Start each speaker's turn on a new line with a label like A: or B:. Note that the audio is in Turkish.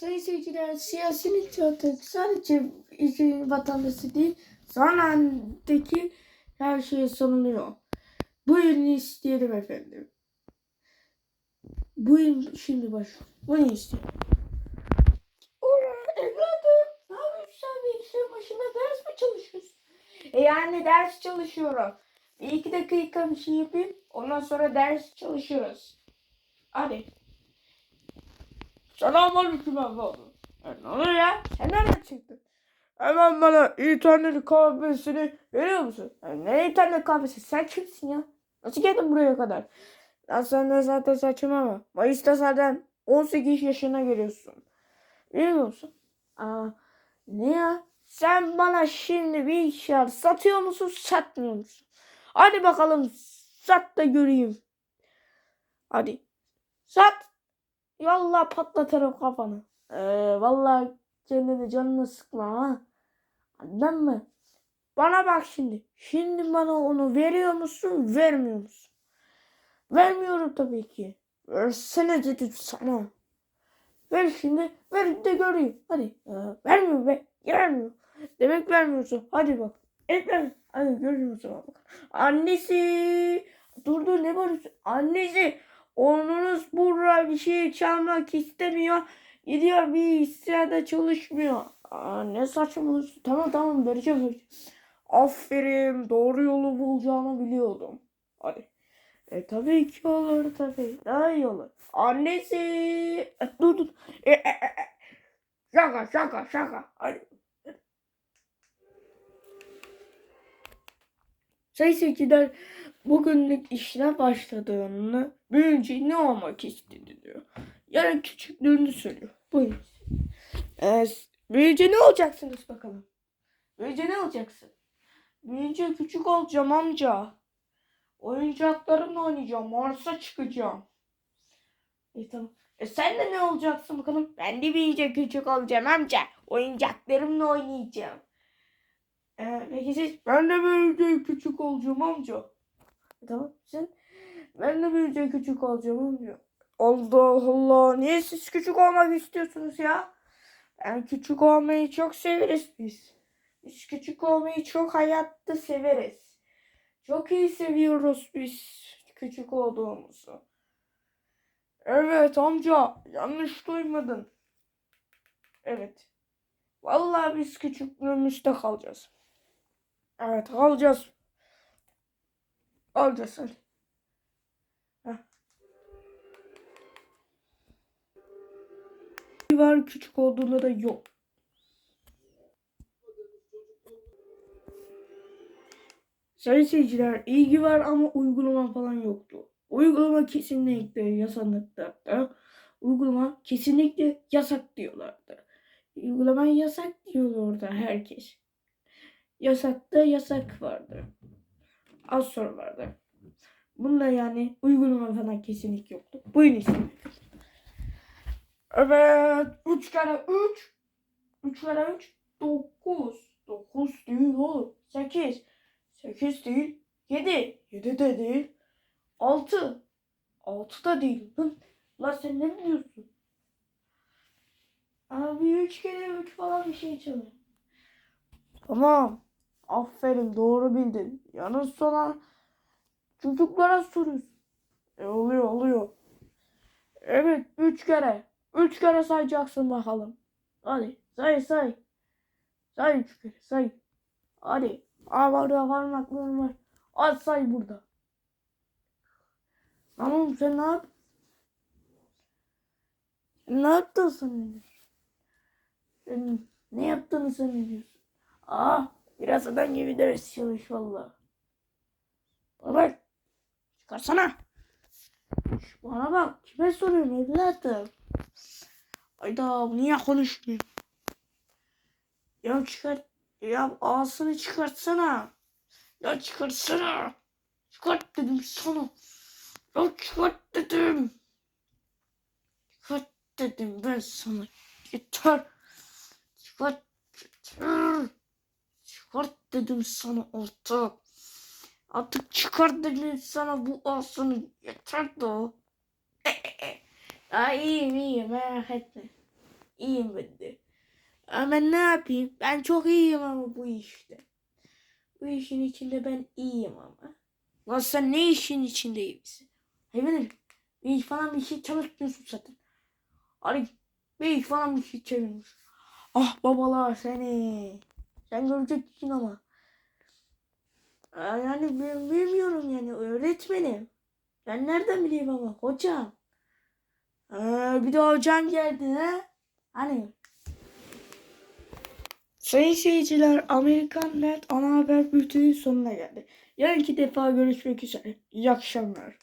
A: Sayın seyirciler, siyasinin çatı sadece izin vatandaşı değil, zanandaki her şeye soruluyor. Buyurun isteyelim efendim. Buyurun şimdi başlıyor. Buyurun isteyelim. Ora evladım, ne yapıyorsun sen bilgisayar başında ders mi çalışıyorsun? E yani ders çalışıyorum. Bir iki dakika bir şey yapayım, ondan sonra ders çalışıyoruz. Hadi. Selamünaleyküm evladım. E, ne oluyor ya? Sen nereden çıktın? Hemen bana internet kahvesini veriyor musun? E, ne internet kahvesi? Sen kimsin ya? Nasıl geldin buraya kadar? Ben senden zaten saçmalama. Mayıs'ta zaten 18 yaşına geliyorsun. Biliyor musun? Aa, ne ya? Sen bana şimdi bilgisayar satıyor musun, satmıyor musun? Hadi bakalım sat da göreyim. Hadi. Sat. Yallah patlatırım kafanı. Ee, vallahi kendini canını sıkma ha. Anladın mı? Bana bak şimdi. Şimdi bana onu veriyor musun, vermiyor musun? Vermiyorum tabii ki. Versene dedim sana. Ver şimdi. Ver de göreyim. Hadi. Ee, vermiyor be. Vermiyor. Demek vermiyorsun. Hadi bak. Evet. Hadi o zaman bak. Annesi. Ne bağırıyorsun? Annesi. Oğlunuz burada bir şey çalmak istemiyor. Gidiyor bir istiyada çalışmıyor. Aa, ne saçmalıyorsun? Tamam tamam vereceğim. Aferin doğru yolu bulacağını biliyordum. Hadi. E tabii ki olur tabii. Daha iyi olur. Annesi. E, dur dur. E, e, e, e. Şaka şaka şaka. Hadi. Sayın seyirciler bugünlük işine başladığını büyüyünce ne olmak istedi diyor. Yani küçüklüğünü söylüyor. Buyurun. Ee, büyüyünce ne olacaksınız bakalım? Büyüyünce ne olacaksın? Büyüyünce küçük olacağım amca. Oyuncaklarımla oynayacağım. Mars'a çıkacağım. E tamam. E sen de ne olacaksın bakalım? Ben de büyüyünce küçük olacağım amca. Oyuncaklarımla oynayacağım. Ee, peki siz? Ben de büyüyünce küçük olacağım amca. Tamam. Sen? Ben de büyüyünce küçük olacağım. Allah Allah. Niye siz küçük olmak istiyorsunuz ya? Ben küçük olmayı çok severiz biz. Biz küçük olmayı çok hayatta severiz. Çok iyi seviyoruz biz küçük olduğumuzu. Evet amca yanlış duymadın. Evet. Vallahi biz küçüklüğümüzde kalacağız. Evet kalacağız. Heh. var küçük olduğunda da yok. Sayın seyirciler ilgi var ama uygulama falan yoktu. Uygulama kesinlikle yasanlıkta. Uygulama kesinlikle yasak diyorlardı. Uygulama yasak diyor orada herkes. Yasakta yasak vardı. Az sonra vardı. Bunda yani uygulama falan kesinlikle yoktu. Buyurun istedim. Evet. 3 kere 3. 3 kere 3. 9. 9 değil oğlum. 8. 8 değil. 7. 7 de değil. 6. 6 da değil. Lan, sen ne biliyorsun? Abi 3 kere 3 falan bir şey çalıyor. Tamam. Aferin doğru bildin. Yalnız sonra çocuklara soruyorsun. E oluyor oluyor. Evet 3 kere. Üç kere sayacaksın bakalım. Hadi say say. Say üç kere say. Hadi. Aa var ya parmaklarım var. Hadi say burada. Tamam sen ne yap? Ne yaptın sen? Sen ne yaptığını zannediyorsun? Aa biraz adam gibi ders çalış valla. Bana bak. Çıkarsana. Bana bak. Kime soruyorum evladım? Ayda niye konuşmuyor? Ya çıkart. Ya ağzını çıkartsana. Ya çıkartsana. Çıkart dedim sana. Ya çıkart dedim. Çıkart dedim ben sana. Yeter. Çıkart. Yeter. Dedim sana artık. Artık çıkart dedim sana bu ağzını. Yeter de. Aa, iyiyim iyiyim merak etme. İyiyim ben de. Ama ne yapayım? Ben çok iyiyim ama bu işte. Bu işin içinde ben iyiyim ama. Lan sen ne işin içinde iyi misin? Hayvanım. Bir iş falan bir şey çalışmıyorsun zaten. Hani bir iş falan bir şey çevirmiş. Ah babalar seni. Sen göreceksin ama. Yani ben bilmiyorum yani öğretmenim. Ben nereden bileyim ama hocam. Aa, bir de hocam geldi ha. Hani. Sayın seyirciler Amerikan Net ana haber bülteninin sonuna geldi. Yarınki defa görüşmek üzere. İyi akşamlar.